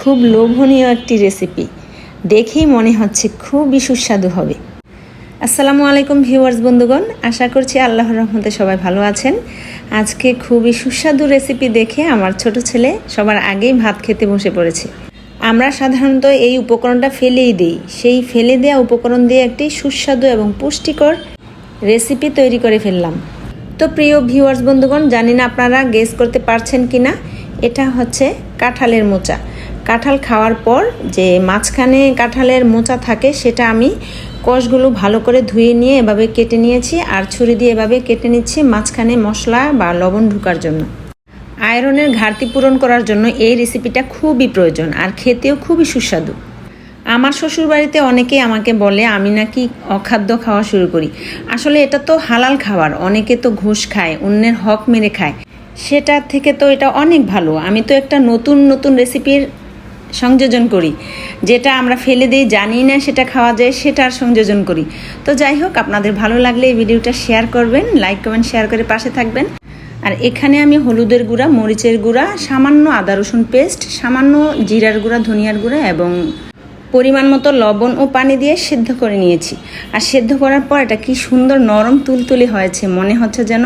খুব লোভনীয় একটি রেসিপি দেখেই মনে হচ্ছে খুবই সুস্বাদু হবে। আসসালামু আলাইকুম ভিউয়ার্স বন্ধুগণ। আশা করছি আল্লাহর রহমতে সবাই ভালো আছেন। আজকে খুবই সুস্বাদু রেসিপি দেখে আমার ছোট ছেলে সবার আগেই ভাত খেতে বসে পড়েছে। আমরা সাধারণত এই উপকরণটা ফেলেই দিই। সেই ফেলে দেওয়া উপকরণ দিয়ে একটি সুস্বাদু এবং পুষ্টিকর রেসিপি তৈরি করে ফেললাম। তো প্রিয় ভিউয়ার্স বন্ধুগণ, জানি না আপনারা গেস করতে পারছেন কি না এটা হচ্ছে কাঁঠালের মোচা। কাঁঠাল খাওয়ার পর যে মাঝখানে কাঁঠালের মোচা থাকে সেটা আমি কষগুলো ভালো করে ধুয়ে নিয়ে এভাবে কেটে নিয়েছি আর ছুরি দিয়ে এভাবে কেটে নিচ্ছি মাঝখানে মশলা বা লবণ ঢুকার জন্য। আয়রনের ঘাটতি পূরণ করার জন্য এই রেসিপিটা খুবই প্রয়োজন আর খেতেও খুবই সুস্বাদু। আমার শ্বশুরবাড়িতে অনেকেই আমাকে বলে, আমি নাকি অখাদ্য খাওয়া শুরু করি। আসলে এটা তো হালাল খাবার, অনেকে তো ঘুষ খায়, অন্যের হক মেরে খায়। সেটার থেকে তো এটা অনেক ভালো। আমি তো একটা নতুন নতুন রেসিপির সংযোজন করি। যেটা আমরা ফেলে দিই জানি না সেটা খাওয়া যায় সেটার সংযোজন করি। তো যাই হোক, আপনাদের ভালো লাগলে এই ভিডিওটা শেয়ার করবেন, লাইক, কমেন্ট, শেয়ার করে পাশে থাকবেন। আর এখানে আমি হলুদের গুঁড়া, মরিচের গুঁড়া, সামান্য আদা রসুন পেস্ট, সামান্য জিরার গুঁড়া, ধনিয়ার গুঁড়া এবং পরিমাণ মতো লবণ ও পানি দিয়ে সেদ্ধ করে নিয়েছি। আর সেদ্ধ করার পর এটা কি সুন্দর নরম তুলতুলে হয়েছে, মনে হচ্ছে যেন।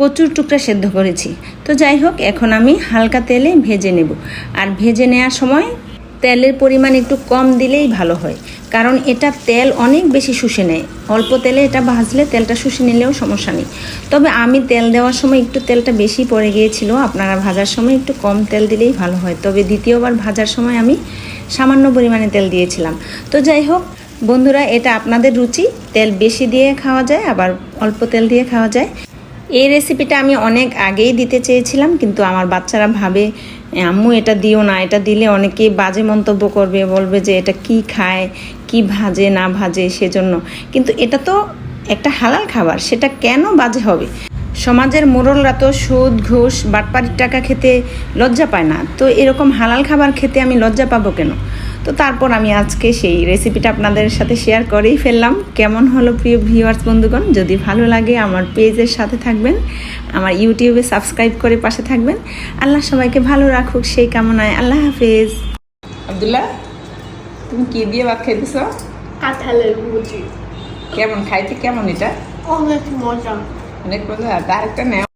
কচুর টুকরা সেদ্ধ করেছি। তো যাই হোক, এখন আমি হালকা তেলে ভেজে নেব। আর ভেজে নেওয়ার সময় তেলের পরিমাণ একটু কম দিলেই ভালো হয়। কারণ এটা তেল অনেক বেশি শুষে নেয়। অল্প তেলে এটা ভাজলে তেলটা শুষে নিলেও সমস্যা নেই। তবে আমি তেল দেওয়ার সময় একটু তেলটা বেশি পড়ে গিয়েছিল। আপনারা ভাজার সময় একটু কম তেল দিলেই ভালো হয়। তবে দ্বিতীয়বার ভাজার সময় আমি সামান্য পরিমাণে তেল দিয়েছিলাম। তো যাই হোক, বন্ধুরা, এটা আপনাদের রুচি। তেল বেশি দিয়ে খাওয়া যায়, আবার অল্প তেল দিয়ে খাওয়া যায়। এই রেসিপিটা আমি অনেক আগেই দিতে চেয়েছিলাম, কিন্তু আমার বাচ্চারা ভাবে, আম্মু, এটা দিও না, এটা দিলে অনেকেই বাজে মন্তব্য করবে, বলবে যে এটা কি খায়, কি ভাজে, না ভাজে, সেজন্য। কিন্তু এটা তো একটা হালাল খাবার, সেটা কেন বাজে হবে? সমাজের মোড়লরা তো সুদ, ঘুষ বাটপাড়ির টাকা খেতে লজ্জা পায় না, তো এরকম হালাল খাবার খেতে আমি লজ্জা পাবো কেন? তো তারপর আমি আজকে সেই রেসিপিটা আপনাদের সাথে শেয়ার করেই ফেললাম। কেমন হলো প্রিয় ভিউয়ার্স বন্ধুগণ? যদি ভালো লাগে আমার পেজের সাথে থাকবেন আমার ইউটিউবে সাবস্ক্রাইব করে পাশে থাকবেন। আল্লাহ সবাইকে ভালো রাখুক সেই কামনায় আল্লাহ হাফেজ। আবদুল্লাহ তুমি কি দিয়ে ভাত খাইতেছ? কাঁঠালের কেমন? খাইতে কেমন এটা? অনেক মজা। অনেক মজা তার একটা